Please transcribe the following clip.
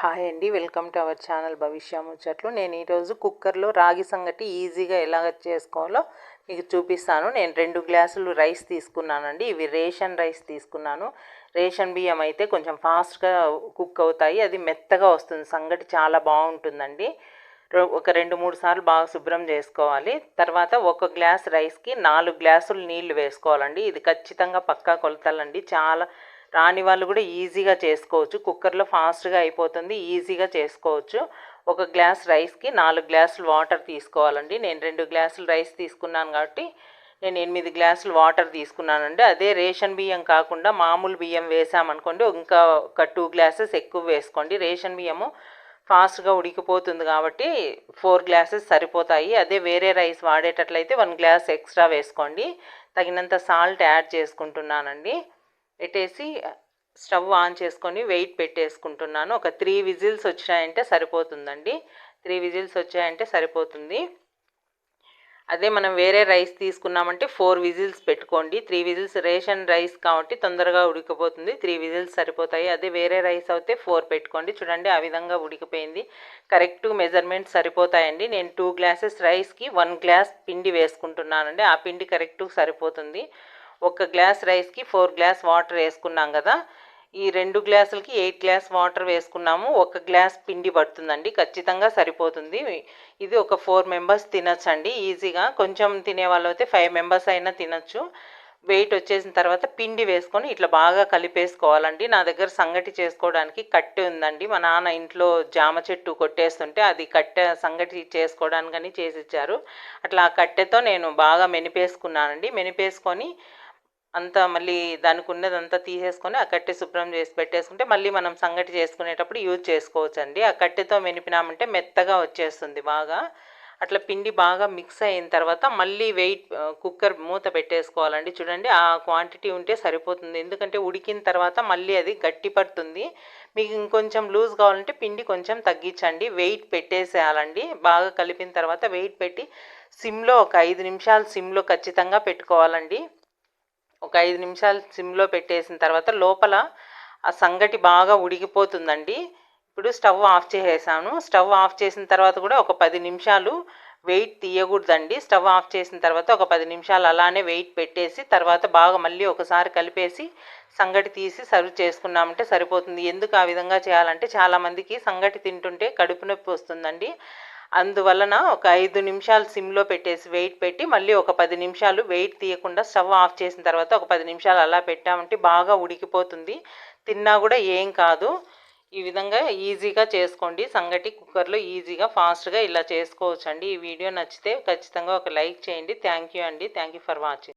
Hi అండి. Welcome to our channel Bhavishya Muchatlu. నేను ఈరోజు కుక్కర్లో రాగి సంగటి ఈజీగా ఎలా చేసుకోవాలో మీకు చూపిస్తాను. నేను రెండు గ్లాసులు రైస్ తీసుకున్నానండి. ఇవి రేషన్ రైస్ తీసుకున్నాను. రేషన్ బియ్యం అయితే కొంచెం ఫాస్ట్గా కుక్ అవుతాయి. అది మెత్తగా వస్తుంది. సంగటి చాలా బాగుంటుందండి. ఒక రెండు మూడు సార్లు బాగా శుభ్రం చేసుకోవాలి. తర్వాత ఒక గ్లాస్ రైస్కి నాలుగు గ్లాసులు నీళ్ళు వేసుకోవాలండి. ఇది ఖచ్చితంగా పక్కా కొలతలండి. చాలా రాని వాళ్ళు కూడా ఈజీగా చేసుకోవచ్చు. కుక్కర్లో ఫాస్ట్గా అయిపోతుంది. ఈజీగా చేసుకోవచ్చు. ఒక గ్లాస్ రైస్కి నాలుగు గ్లాసులు వాటర్ తీసుకోవాలండి. నేను రెండు గ్లాసులు రైస్ తీసుకున్నాను కాబట్టి నేను ఎనిమిది గ్లాసులు వాటర్ తీసుకున్నానండి. అదే రేషన్ బియ్యం కాకుండా మామూలు బియ్యం వేసామనుకోండి ఇంకా ఒక టూ గ్లాసెస్ ఎక్కువ వేసుకోండి. రేషన్ బియ్యము ఫాస్ట్గా ఉడికిపోతుంది కాబట్టి ఫోర్ గ్లాసెస్ సరిపోతాయి. అదే వేరే రైస్ వాడేటట్లయితే వన్ గ్లాస్ ఎక్స్ట్రా వేసుకోండి. తగినంత సాల్ట్ యాడ్ చేసుకుంటున్నానండి. పెట్టేసి స్టవ్ ఆన్ చేసుకొని వెయిట్ పెట్టేసుకుంటున్నాను. ఒక త్రీ విజిల్స్ వచ్చాయంటే సరిపోతుందండి. త్రీ విజిల్స్ వచ్చాయంటే సరిపోతుంది. అదే మనం వేరే రైస్ తీసుకున్నామంటే ఫోర్ విజిల్స్ పెట్టుకోండి. త్రీ విజిల్స్ రేషన్ రైస్ కాబట్టి తొందరగా ఉడికిపోతుంది. త్రీ విజిల్స్ సరిపోతాయి. అదే వేరే రైస్ అయితే ఫోర్ పెట్టుకోండి. చూడండి ఆ విధంగా ఉడికిపోయింది. కరెక్ట్ మెజర్మెంట్ సరిపోతాయండి. నేను టూ గ్లాసెస్ రైస్కి వన్ గ్లాస్ పిండి వేసుకుంటున్నానండి. ఆ పిండి కరెక్ట్ సరిపోతుంది. ఒక గ్లాస్ రైస్కి ఫోర్ గ్లాస్ వాటర్ వేసుకున్నాం కదా. ఈ రెండు గ్లాసులకి ఎయిట్ గ్లాస్ వాటర్ వేసుకున్నాము. ఒక గ్లాస్ పిండి పడుతుందండి. ఖచ్చితంగా సరిపోతుంది. ఇది ఒక ఫోర్ మెంబర్స్ తినచ్చండి. ఈజీగా కొంచెం తినే వాళ్ళు అయితే ఫైవ్ మెంబర్స్ అయినా తినచ్చు. వెయిట్ వచ్చేసిన తర్వాత పిండి వేసుకొని ఇట్లా బాగా కలిపేసుకోవాలండి. నా దగ్గర సంగటి చేసుకోవడానికి కట్టె ఉందండి. మా నాన్న ఇంట్లో జామ చెట్టు కొట్టేస్తుంటే అది కట్టె సంగటి చేసుకోవడానికని చేసి ఇచ్చారు అట్లా ఆ కట్టెతో నేను బాగా మెనిపేసుకున్నానండి. మెనిపేసుకొని అంతా మళ్ళీ దానికి ఉన్నదంతా తీసేసుకొని ఆ కట్టె శుభ్రం చేసి పెట్టేసుకుంటే మళ్ళీ మనం సంగటి చేసుకునేటప్పుడు యూజ్ చేసుకోవచ్చు అండి ఆ కట్టెతో మెనిపినామంటే మెత్తగా వచ్చేస్తుంది బాగా. అట్లా పిండి బాగా మిక్స్ అయిన తర్వాత మళ్ళీ వెయిట్ కుక్కర్ మూత పెట్టేసుకోవాలండి. చూడండి ఆ క్వాంటిటీ ఉంటే సరిపోతుంది. ఎందుకంటే ఉడికిన తర్వాత మళ్ళీ అది గట్టి పడుతుంది. మీకు ఇంకొంచెం లూజ్ కావాలంటే పిండి కొంచెం తగ్గించండి. వెయిట్ పెట్టేసేయాలండి. బాగా కలిపిన తర్వాత వెయిట్ పెట్టి సిమ్లో ఒక ఐదు నిమిషాలు సిమ్లో ఖచ్చితంగా పెట్టుకోవాలండి. ఒక ఐదు నిమిషాలు సిమ్లో పెట్టేసిన తర్వాత లోపల ఆ సంగటి బాగా ఉడికిపోతుందండి. ఇప్పుడు స్టవ్ ఆఫ్ చేసేసాను. స్టవ్ ఆఫ్ చేసిన తర్వాత కూడా ఒక పది నిమిషాలు వెయిట్ తీయకూడదండి. స్టవ్ ఆఫ్ చేసిన తర్వాత ఒక పది నిమిషాలు అలానే వెయిట్ పెట్టేసి తర్వాత బాగా మళ్ళీ ఒకసారి కలిపేసి సంగటి తీసి సర్వ్ చేసుకున్నామంటే సరిపోతుంది. ఎందుకు ఆ విధంగా చేయాలంటే చాలామందికి సంగటి తింటుంటే కడుపు నొప్పి వస్తుందండి. అందువలన ఒక ఐదు నిమిషాలు సిమ్లో పెట్టేసి వెయిట్ పెట్టి మళ్ళీ ఒక పది నిమిషాలు వెయిట్ తీయకుండా స్టవ్ ఆఫ్ చేసిన తర్వాత ఒక పది నిమిషాలు అలా పెట్టామంటే బాగా ఉడికిపోతుంది. తిన్నా కూడా ఏం కాదు. ఈ విధంగా ఈజీగా చేసుకోండి. సంగటి కుక్కర్లో ఈజీగా ఫాస్ట్గా ఇలా చేసుకోవచ్చండి. ఈ వీడియో నచ్చితే ఖచ్చితంగా ఒక లైక్ చేయండి. థ్యాంక్ యూ అండి. Thank you for watching.